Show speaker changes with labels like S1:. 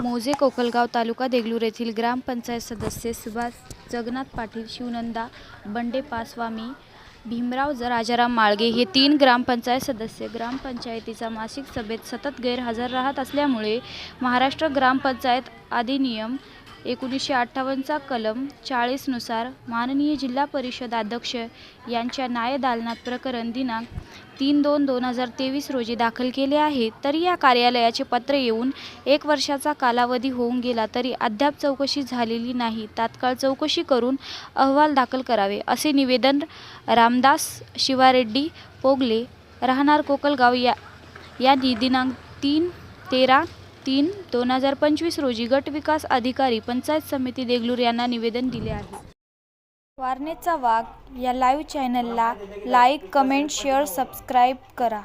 S1: मोजे कोकलगाव तालुका देगलूर येथील ग्रामपंचायत सदस्य सुभाष जगन्नाथ पाटील शिवनंदा बंडे पासवामी भीमराव राजाराम माळगे हे तीन ग्रामपंचायत सदस्य. ग्रामपंचायतीचा मासिक सभेत सतत गैरहजर राहत असल्यामुळे महाराष्ट्र ग्रामपंचायत अधिनियम एकोणीसशे अठ्ठावन्नचा कलम चाळीसनुसार माननीय जिल्हा परिषद अध्यक्ष यांच्या न्यायदालनात प्रकरण दिनांक तीन दोन दोन हजार तेवीस रोजी दाखल केले आहे. तरी या कार्यालयाचे पत्र येऊन एक वर्षाचा कालावधी होऊन गेला तरी अद्याप चौकशी झालेली नाही. तात्काळ चौकशी करून अहवाल दाखल करावे असे निवेदन रामदास शिवारेड्डी पोगले राहणार कोकलगाव या यांनी दिनांक तीन तेरा तीन दोन हजार पंचवीस रोजी गट विकास अधिकारी पंचायत समिती देगलूर यांना निवेदन दिले आहे. वारणेचा वाघ या लाईव्ह चॅनलला लाईक कमेंट शेअर सबस्क्राईब करा.